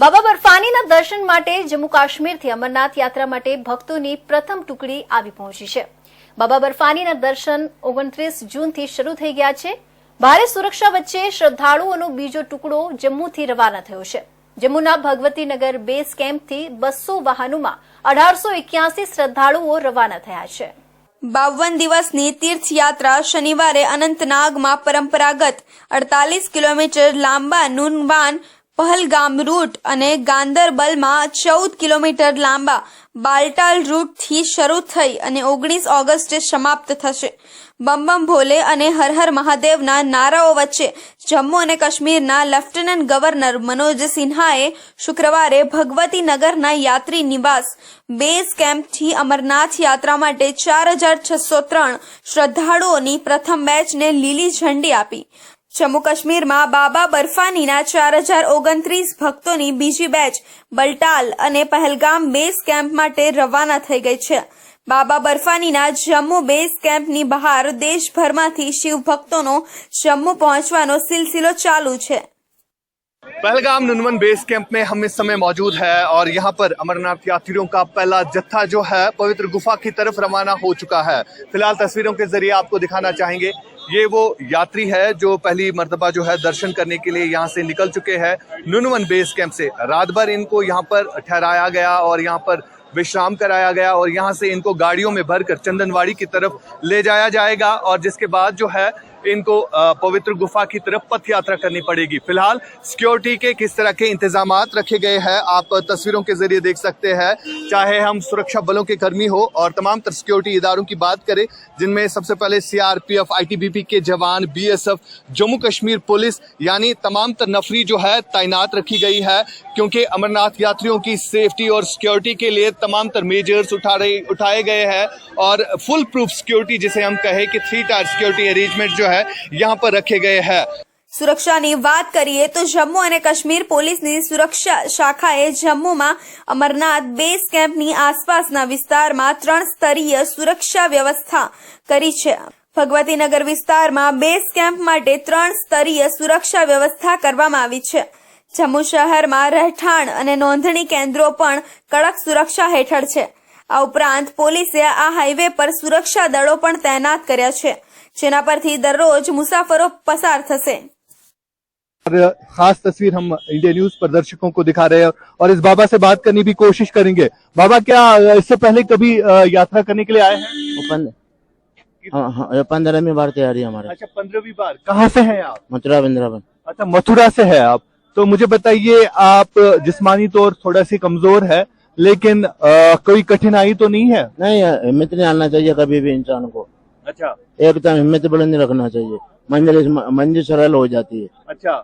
બાબા બરફાનીના દર્શન માટે જમ્મુ કાશ્મીરથી અમરનાથ યાત્રા માટે ભક્તોની પ્રથમ ટુકડી આવી પહોંચી છે બાબા બરફાનીના દર્શન ઓગણત્રીસ જૂનથી શરૂ થઈ ગયા છે ભારે સુરક્ષા વચ્ચે શ્રદ્ધાળુઓનો બીજો ટુકડો જમ્મુથી રવાના થયો છે જમ્મુના ભગવતીનગર બેઝ કેમ્પથી બસો વાહનોમાં અઢારસો એક્યાસી શ્રદ્ધાળુઓ રવાના થયા છે બાવન દિવસની તીર્થયાત્રા શનિવારે અનંતનાગમાં પરંપરાગત અડતાલીસ કિલોમીટર લાંબા નુનવાન પહલગામ રૂટ અને ગાંદરબલમાં ચૌદ કિલોમીટર લાંબા બાલટાલ રૂટથી શરૂ થઈ અને ઓગણીસ ઓગસ્ટે સમાપ્ત થશે બમ ભોલે અને હરહર મહાદેવના નારાઓ વચ્ચે જમ્મુ અને કાશ્મીરના લેફ્ટનન્ટ ગવર્નર મનોજ સિન્હાએ શુક્રવારે ભગવતી નગરના યાત્રી નિવાસ બેઝ કેમ્પથી અમરનાથ યાત્રા માટે ચાર હજાર છસો ત્રણ શ્રદ્ધાળુઓની પ્રથમ બેચને લીલી ઝંડી આપી जम्मू कश्मीर માં બાબા બરફાનીના 4029 ભક્તોની બીજી બેચ બલટાલ અને પહેલગામ બેઝ કેમ્પ માટે રવાના થઈ ગઈ છે બાબા બરફાનીના Jammu બેઝ કેમ્પ ની બહાર દેશભરમાંથી શિવ ભક્તોનો Jammu પહોંચવાનો સિલસિલો ચાલુ છે પહેલગામ નુનમન બેઝ કેમ્પ મે હમ ਇਸ સમય મોજૂદ હૈ ઓર યહાં પર અમરનાથ કે આતિરોંકા પહેલો જથ્થા જો હે પવિત્ર ગુફા કી તરફ રવાના હો ચુકા હૈ ફિલાલ તસવીરો કે ઝરીયા આપકો દિખાના ચાહેંગે ये वो यात्री है जो पहली मरतबा जो है दर्शन करने के लिए यहाँ से निकल चुके हैं नुनवन बेस कैंप से रात भर इनको यहाँ पर ठहराया गया और यहाँ पर विश्राम कराया गया और यहाँ से इनको गाड़ियों में भरकर चंदनवाड़ी की तरफ ले जाया जाएगा और जिसके बाद जो है इनको पवित्र गुफा की तरफ पथ यात्रा करनी पड़ेगी फिलहाल सिक्योरिटी के किस तरह के इंतजाम रखे गए हैं आप तस्वीरों के जरिए देख सकते हैं चाहे हम सुरक्षा बलों के कर्मी हो और तमाम सिक्योरिटी इदारों की बात करें जिनमें सबसे पहले सीआरपीएफ आईटीबीपी के जवान बीएसएफ जम्मू कश्मीर पुलिस यानी तमाम नफरी जो है तैनात रखी गई है क्योंकि अमरनाथ यात्रियों की सेफ्टी और सिक्योरिटी के लिए तमाम तर मेजर्स उठा रहे उठाए गए हैं और फुल प्रूफ सिक्योरिटी जिसे हम कहें कि थ्री टायर सिक्योरिटी अरेंजमेंट जो है है यहाँ पर रखे गए हैं સુરક્ષાની વાત કરીએ તો જમ્મુ અને કાશ્મીર પોલીસની સુરક્ષા શાખાએ જમ્મુમાં અમરનાથ બેઝ કેમ્પની આસપાસના વિસ્તારમાં ત્રણ સ્તરીય સુરક્ષા વ્યવસ્થા કરી છે ભગવતીનગર વિસ્તારમાં બેઝ કેમ્પ માટે ત્રણ સ્તરીય સુરક્ષા વ્યવસ્થા કરવામાં આવી છે જમ્મુ શહેરમાં રહેઠાણ અને નોંધણી કેન્દ્રો પણ કડક સુરક્ષા હેઠળ છે આ ઉપરાંત પોલીસે આ હાઈવે પર સુરક્ષા દળો પણ તૈનાત કર્યા છે थी दर रोज मुसाफरो पसार થશે और खास तस्वीर हम इंडिया न्यूज पर दर्शकों को दिखा रहे हैं और इस बाबा से बात करने की कोशिश करेंगे बाबा क्या इससे पहले कभी यात्रा करने के लिए आए हैं हाँ, हाँ, पंद्रहवीं बार तैयारी हमारे अच्छा पंद्रहवीं बार कहाँ से हैं आप मथुरा वृंदावन अच्छा मथुरा से है आप तो मुझे बताइए आप जिस्मानी तौर तो थोड़ा सी कमजोर है लेकिन आ, कोई कठिनाई तो नहीं है नहीं नहीं आना चाहिए कभी भी इंसान को अच्छा एकदम तो हिम्मत बुलंद रखना चाहिए मंजिल मंजिल सरल हो जाती है अच्छा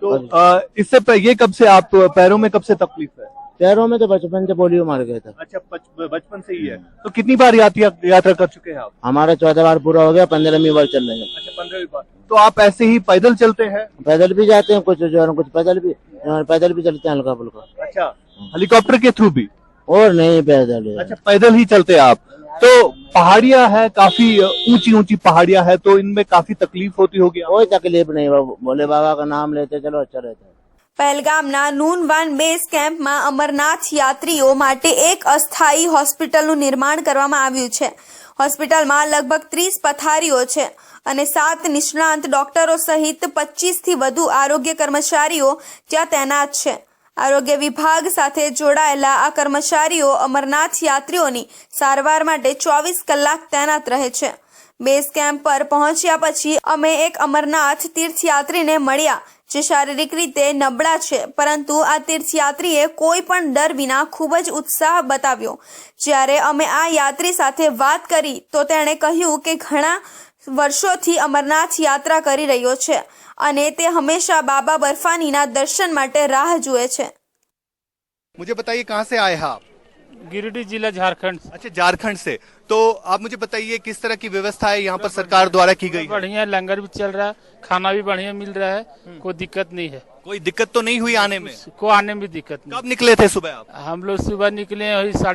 तो इससे ये कब से आप पैरों में कब से तकलीफ है पैरों में तो बचपन से पोलियो मार गया था अच्छा बचपन से ही है हम्म। तो कितनी बार यात्रा कर चुके हैं आप हमारा चौदह बार पूरा हो गया पंद्रहवीं बार चल रहे हैं अच्छा पंद्रहवीं बार तो आप ऐसे ही पैदल चलते हैं पैदल भी जाते हैं कुछ जो कुछ पैदल भी पैदल भी चलते हैं हल्का फुल्का अच्छा हेलीकॉप्टर के थ्रू भी और नहीं पैदल अच्छा पैदल ही चलते हैं आप તો પહાડીયા હે કાફી ઊંચી ઊંચી પહાડીયા હે તો ઇનમે કાફી તકલીફ હોતી હોગી ઓય તકલીફ નહી બોલે બાબા કા નામ લેતે ચલો અચ્છા રહેતે પહેલગામ ના નૂન વન બેઝ કેમ્પ માં અમરનાથ યાત્રીઓ માટે એક અસ્થાયી હોસ્પિટલ નું નિર્માણ કરવામાં આવ્યું છે હોસ્પિટલ માં લગભગ 30 પથારીઓ છે અને 7 નિષ્ણાંત ડોક્ટરો સહિત 25 થી વધુ આરોગ્ય કર્મચારીઓ ત્યાં तैनात છે આરોગ્ય વિભાગ સાથે જોડાયેલા આ કર્મચારીઓ અમરનાથ યાત્રીઓની સારવાર માટે ચોવીસ કલાક તૈનાત રહે છે બેઝ કેમ્પ પર પહોંચ્યા પછી અમે એક અમરનાથ તીર્થયાત્રીને મળ્યા જે શારીરિક રીતે નબળા છે પરંતુ આ તીર્થયાત્રીએ કોઈ પણ ડર વિના ખૂબ જ ઉત્સાહ બતાવ્યો જ્યારે અમે આ યાત્રી સાથે વાત કરી તો તેણે કહ્યું કે ઘણા વર્ષોથી અમરનાથ યાત્રા કરી રહ્યો છે અને તે હંમેશા બાબા બર્ફાનીના દર્શન માટે રાહ જુએ છે मुझे बताइए कहाँ से आए हैं आप गिरिडीह जिला झारखंड अच्छा झारखंड से तो आप मुझे बताइए किस तरह की व्यवस्था है यहाँ पर सरकार द्वारा की गई बढ़िया लंगर भी चल रहा है खाना भी बढ़िया मिल रहा है हम्म। कोई दिक्कत नहीं है कोई दिक्कत तो नहीं हुई आने में को आने में दिक्कत नहीं कब निकले थे सुबह आप हम लोग सुबह निकले वही साढ़े